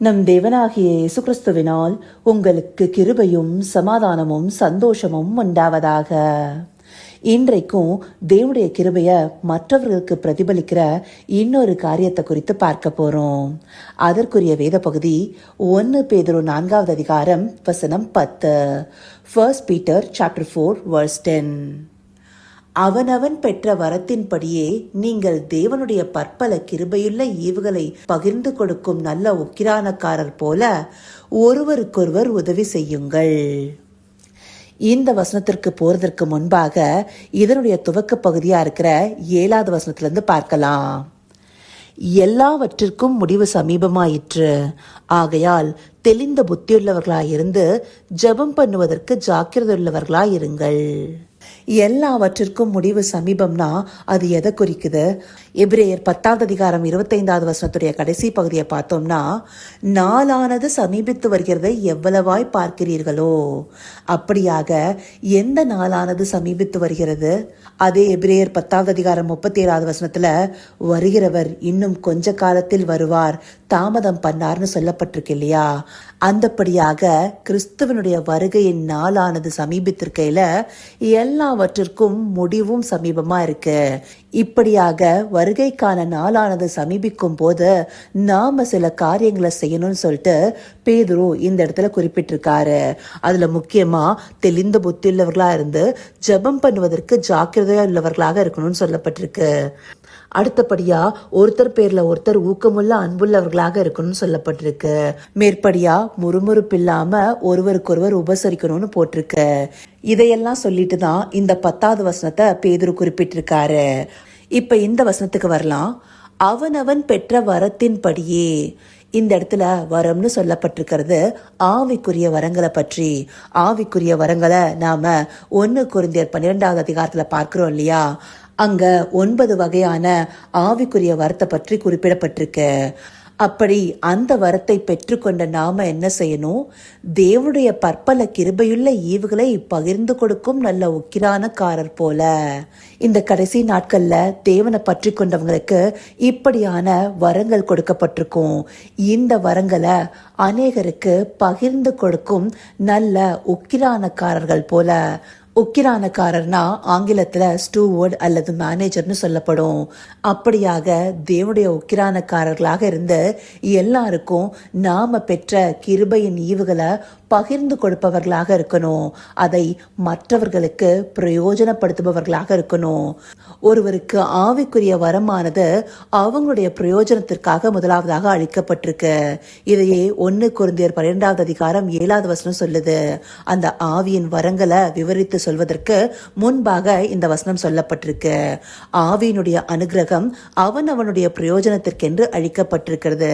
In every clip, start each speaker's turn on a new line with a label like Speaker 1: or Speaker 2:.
Speaker 1: நம் தேவனாகிய இயேசு கிறிஸ்துவினால் உங்களுக்கு கிருபையும் சமாதானமும் சந்தோஷமும் உண்டாவதாக. இன்றைக்கும் தேவனுடைய கிருபைய மற்றவர்களுக்கு பிரதிபலிக்கிற இன்னொரு காரியத்தை குறித்து பார்க்க போறோம். அதற்குரிய வேத பகுதி ஒன்று பேதுரு நான்காவது அதிகாரம் வசனம் பத்து. First Peter chapter four verse ten அவனவன் பெற்ற வரத்தின்படியே நீங்கள் தேவனுடைய பற்பல கிருபையுள்ள ஈவுகளை பகிர்ந்து கொடுக்கும் நல்ல உக்கிரானக்காரர் போல ஒருவருக்கொருவர் உதவி செய்யுங்கள். இந்த வசனத்திற்கு போறதற்கு முன்பாக இதனுடைய துவக்க பகுதியா இருக்கிற ஏழாவது வசனத்திலிருந்து பார்க்கலாம். எல்லாவற்றிற்கும் முடிவு சமீபமாயிற்று. ஆகையால் தெளிந்த புத்தியுள்ளவர்களாயிருந்து ஜெபம் பண்ணுவதற்கு ஜாக்கிரதையுள்ளவர்களாயிருங்கள். இருங்கள் எல்லாவற்றிற்கும் முடிவு சமீபம்னா அது எதை குறிக்குது? எபிரேயர் பத்தாவது அதிகாரம் இருபத்தைந்தாவது வசனத்துடைய கடைசி பகுதியை பார்த்தோம்னா நாளானது சமீபித்து வருகிறதை எவ்வளவாய் பார்க்கிறீர்களோ அப்படியாக எந்த நாளானது சமீபித்து வருகிறது? அதே எபிரேயர் பத்தாவது அதிகாரம் முப்பத்தி ஏழாவது வசனத்துல வருகிறவர் இன்னும் கொஞ்ச காலத்தில் வருவார் தாமதம் பண்ணார்னு சொல்லப்பட்டிருக்கு இல்லையா? அந்தப்படியாக கிறிஸ்துவனுடைய வருகையின் நாளானது சமீபித்திருக்கையில எல்லாவற்றிற்கும் முடிவும் சமீபமா இருக்கு. இப்படியாக வருகைக்கான நாளானது சமீபிக்கும் போது நாம சில காரியங்களை செய்யணும்னு சொல்லிட்டு பேதுரு இந்த இடத்துல குறிப்பிட்டிருக்காரு. அதுல முக்கியமா தெளிந்த புத்தியுள்ளவர்களா இருந்து ஜெபம் பண்ணுவதற்கு உள்ளவர்களாக இருக்கணும்னு சொல்லப்பட்டிருக்கு. அடுத்தபடியா ஒருத்தர் பேர்ல ஒருத்தர் ஊக்கமுள்ள அன்புள்ளவர்களாக இருக்கணும்னு சொல்லப்பட்டிருக்கு. மேற்படியா முறுமுறுப்பு இல்லாம ஒருவருக்கொருவர் உபசரிக்கணும்னு போட்டிருக்கு. இதையெல்லாம் சொல்லிட்டு தான் இந்த பத்தாவது வசனத்தை பேதுரு குறிப்பிட்டிருக்காரு. இப்ப இந்த வசனத்துக்கு வரலாம். அவனவன் பெற்ற வரத்தின்படியே இந்த இடத்துல வரம்னு சொல்லப்பட்டிருக்கிறது ஆவிக்குரிய வரங்களை பற்றி. ஆவிக்குரிய வரங்களை நாம ஒன்னு குருந்தியர் பன்னிரெண்டாவது அதிகாரத்துல பார்க்கிறோம் இல்லையா? அங்க ஒன்பது வகையான ஆவிக்குரிய வரத்தை பற்றி குறிப்பிடப்பட்டிருக்கு. அப்படி அந்த வரத்தை பெற்றுக்கொண்ட நாம என்ன செய்யணும்? தேவனுடைய பற்பல கிருபையுள்ள ஈவுகளை பகிர்ந்து கொடுக்கும் நல்ல உக்கிரானக்காரர் போல. இந்த கடைசி நாட்கள்ல தேவனை பற்றி கொண்டவங்களுக்கு இப்படியான வரங்கள் கொடுக்கப்பட்டிருக்கும். இந்த வரங்களை அநேகருக்கு பகிர்ந்து கொடுக்கும் நல்ல உக்கிரானக்காரர்கள் போல. உக்கிரானக்காரர்னா ஆங்கிலத்துல ஸ்டூவர்ட் அல்லது மேனேஜர்னு சொல்லப்படும். அப்படியாக தேவனுடைய உக்கிரானக்காரர்களாக இருந்து எல்லாருக்கும் நாம பெற்ற கிருபையின் ஈவுகளை பகிர்ந்து கொடுப்பவர்களாக இருக்கணும். அதை மற்றவர்களுக்கு பிரயோஜனப்படுத்துபவர்களாக இருக்கணும். ஒருவருக்கு ஆவிக்குரிய வரமானது அவங்களுடைய பிரயோஜனத்திற்காக முதலாவதாக அளிக்கப்பட்டிருக்கு. இதையே ஒன்னு குருந்தியர் பன்னிரெண்டாவது அதிகாரம் ஏழாவது வசனம் சொல்லுது. அந்த ஆவியின் வரங்களை விவரித்து சொல்வதற்கு முன்பாக இந்த வசனம் சொல்லப்பட்டிருக்கு. ஆவியினுடைய அனுகிரகம் அவன் அவனுடைய பிரயோஜனத்திற்கென்று அழிக்கப்பட்டிருக்கிறது.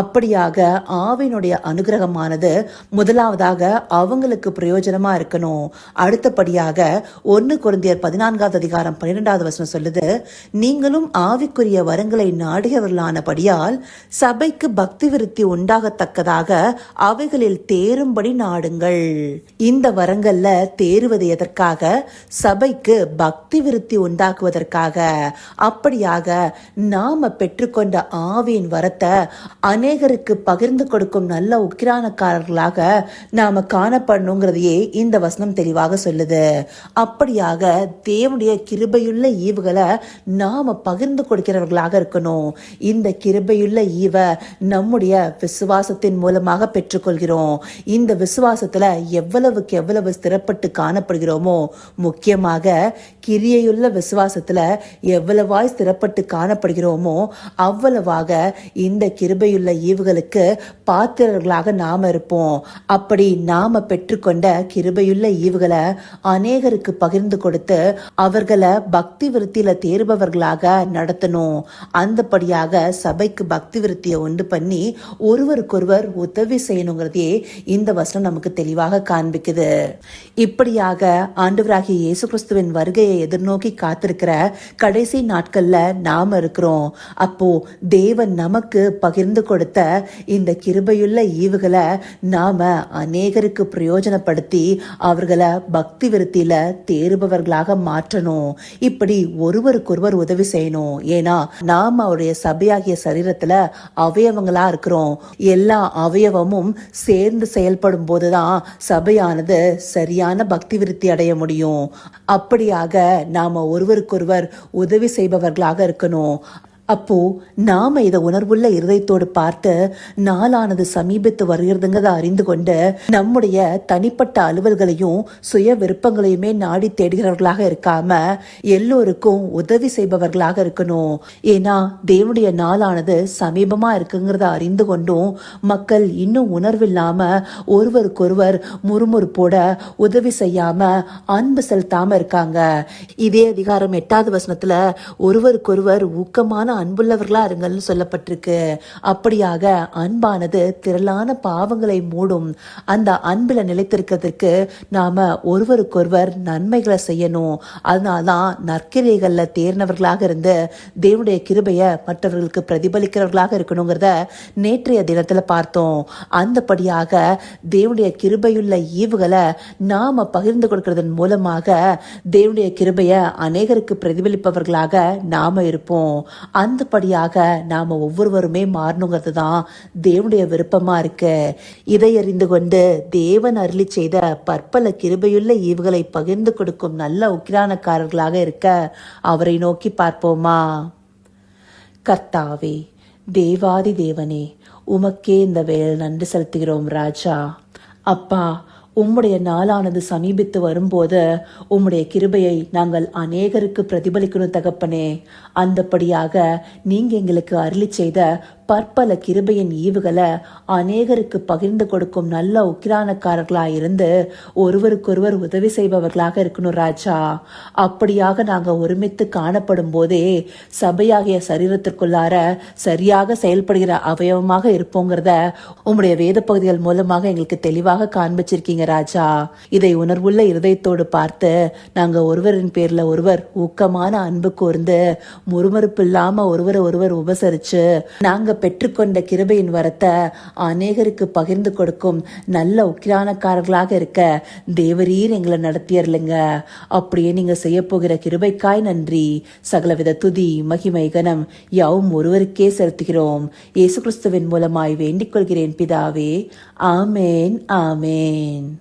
Speaker 1: அப்படியாக ஆவியினுடைய அனுகிரகமானது முதலாவதாக அவங்களுக்கு பிரயோஜனமா இருக்கணும். அடுத்தபடியாக ஒன்னு குழந்தையர் பதினான்காவது அதிகாரம் பன்னிரெண்டாவது வசனம் சொல்லுது நீங்களும் ஆவிக்குரிய வரங்களை நாடுகிறவர்களானபடியால் சபைக்கு பக்தி விருத்தி உண்டாகத்தக்கதாக அவைகளில் தேரும்படி நாடுங்கள். இந்த வரங்கள்ல தேறுவது எதற்காக சபைக்கு பக்தி விருத்தி உண்டாக்குவதற்காக அப்படியாக நாம பெற்றுக்கொண்ட ஆவியின் வரத்தை அநேகருக்கு பகிர்ந்து கொடுக்கும் நல்ல உக்கிரானக்காரர்களாக நாம காணப்படணுங்கிறதையே இந்த வசனம் தெளிவாக சொல்லுது. அப்படியாக தேவனுடைய கிருபையுள்ள ஈவுகளை நாம பகிர்ந்து கொடுக்கிறவர்களாக இருக்கணும். இந்த கிருபையுள்ள ஈவ நம்முடைய விசுவாசத்தின் மூலமாக பெற்றுக்கொள்கிறோம். இந்த விசுவாசத்துல எவ்வளவுக்கு எவ்வளவு ஸ்திரப்பட்டு காணப்படுகிறோம் முக்கியமாக கிரியையுள்ள விசுவாசத்துல எவ்வளவாய் சிறப்பட்டு காணப்படுகிறோமோ அவ்வளவாக இந்த கிருபையுள்ள ஈவுகளுக்கு பாத்திரர்களாக நாம இருப்போம். அப்படி நாம பெற்றுக்கொண்ட கிருபையுள்ள ஈவுகளை அநேகருக்கு பகிர்ந்து கொடுத்து அவர்களை பக்தி விருத்தியில தேர்பவர்களாக நடத்தணும். அந்தபடியாக சபைக்கு பக்தி விருத்தியை உண்டு பண்ணி ஒருவருக்கொருவர் உதவி செய்யணுங்கிறதையே இந்த வசனம் நமக்கு தெளிவாக காண்பிக்குது. இப்படியாக ஆண்டவராகிய இயேசு கிறிஸ்துவின் வருகையை எதிர்நோக்கி காத்திருக்கிற கடைசி நாட்கள்ல நாம இருக்கிறோம். அப்போ தேவன் நமக்கு பகிர்ந்து கொடுத்த இந்த கிருபையுள்ள ஈவுகளை நாம அநேகருக்கு பிரயோஜனப்படுத்தி அவர்களை பக்தி விருத்தியில தேறுபவர்களாக மாற்றணும். இப்படி ஒருவருக்கொருவர் உதவி செய்யணும். ஏன்னா நாம அவருடைய சபையாகிய சரீரத்துல அவயவங்களா இருக்கிறோம். எல்லா அவயவமும் சேர்ந்து செயல்படும் போதுதான் சபையானது சரியான பக்தி விருத்தி அடைய முடியும். அப்படியாக நாம ஒருவருக்கொருவர் உதவி செய்பவர்களாக இருக்கணும். அப்போ நாம இதை உணர்வுள்ள இருதயத்தோடு பார்த்து நாளானது சமீபத்து வருகிறதுங்கிறத அறிந்து கொண்டு நம்முடைய தனிப்பட்ட அலுவல்களையும் சுய விருப்பங்களையுமே நாடி தேடுகிறவர்களாக இருக்காம எல்லோருக்கும் உதவி செய்பவர்களாக இருக்கணும். ஏன்னா தேவனுடைய நாளானது சமீபமா இருக்குங்கிறத அறிந்து கொண்டும் மக்கள் இன்னும் உணர்வில்லாம ஒருவருக்கொருவர் முறுமுறுப்போட உதவி செய்யாம அன்பு செலுத்தாம இருக்காங்க. இதே அதிகாரம் எட்டாவது வசனத்துல ஒருவருக்கொருவர் ஊக்கமான அன்புள்ளவர்களா இருங்கள்னு சொல்லப்பட்டிருக்கு. அப்படியாக அன்பானது திரளான பாவங்களை மூடும் அந்த அன்பில் நிலைத்திருக்கிறதுக்கு நாம ஒருவருக்கொருவர் நன்மைகளை செய்யணும். அதனால்தான் நற்கிரைகள்ல தேர்ந்தவர்களாக இருந்து தேவனுடைய கிருபையை மற்றவர்களுக்கு பிரதிபலிக்கிறவர்களாக இருக்கணுங்கிறத நேற்றைய தினத்துல பார்த்தோம். அந்தபடியாக தேவனுடைய கிருபையுள்ள ஈவுகளை நாம பகிர்ந்து கொடுக்கறதன் மூலமாக தேவனுடைய கிருபையை அநேகருக்கு பிரதிபலிப்பவர்களாக நாம இருப்போம். அந்தபடியாக நாம் ஒவ்வொருவருமே மாறணுங்கிறது தான் தேவனுடைய விருப்பமாக இருக்கு. இதை அறிந்து கொண்டு தேவன் அருளி செய்த பற்பல கிருபையுள்ள ஈவுகளை பகிர்ந்து கொடுக்கும் நல்ல உக்கிரானக்காரர்களாக இருக்க அவரை நோக்கி பார்ப்போமா? கர்த்தாவே தேவாதி தேவனே உமக்கே இந்த வேலை நன்றி செலுத்துகிறோம் ராஜா. அப்பா உம்முடைய நாளானது சமீபித்து வரும்போது உம்முடைய கிருபையை நாங்கள் அநேகருக்கு பிரதிபலிக்கணும் தகப்பனே. அந்தப்படியாக நீங்க எங்களுக்கு அருளி செய்த பற்பல கிருபையின் ஈவுகளை அநேகருக்கு பகிர்ந்து கொடுக்கும் நல்ல உக்கிரானக்காரர்களாக இருந்து ஒருவருக்கொருவர் உதவி செய்பவர்களாக இருக்கணும் ராஜா. அப்படியாக நாங்கள் ஒருமித்து காணப்படும் போதே சபையாகிய சரீரத்திற்குள்ளார சரியாக செயல்படுகிற அவயவமாக இருப்போங்கிறத உங்களுடைய வேத பகுதிகள் மூலமாக எங்களுக்கு தெளிவாக காண்பிச்சிருக்கீங்க ராஜா. இதை உணர்வுள்ள இருதயத்தோடு பார்த்து நாங்கள் ஒருவரின் பேர்ல ஒருவர் ஊக்கமான அன்பு கூர்ந்து முறுமுறுப்பு இல்லாமல் ஒருவரை ஒருவர் உபசரிச்சு நாங்கள் பெற்றுக்கொண்ட கிருபையின் வரத்தை அநேகருக்கு பகிர்ந்து கொடுக்கும் நல்ல உக்கிரானக்காரர்களாக இருக்க தேவரீர் எங்களை நடத்தியர்லைங்க. அப்படியே நீங்க செய்ய போகிற கிருபைக்காய் நன்றி. சகலவித துதி மகிமை கனம் யாவும் ஒருவருக்கே செலுத்துகிறோம். இயேசு கிறிஸ்துவின் மூலமாய் வேண்டிக் கொள்கிறேன் பிதாவே. ஆமேன் ஆமேன்.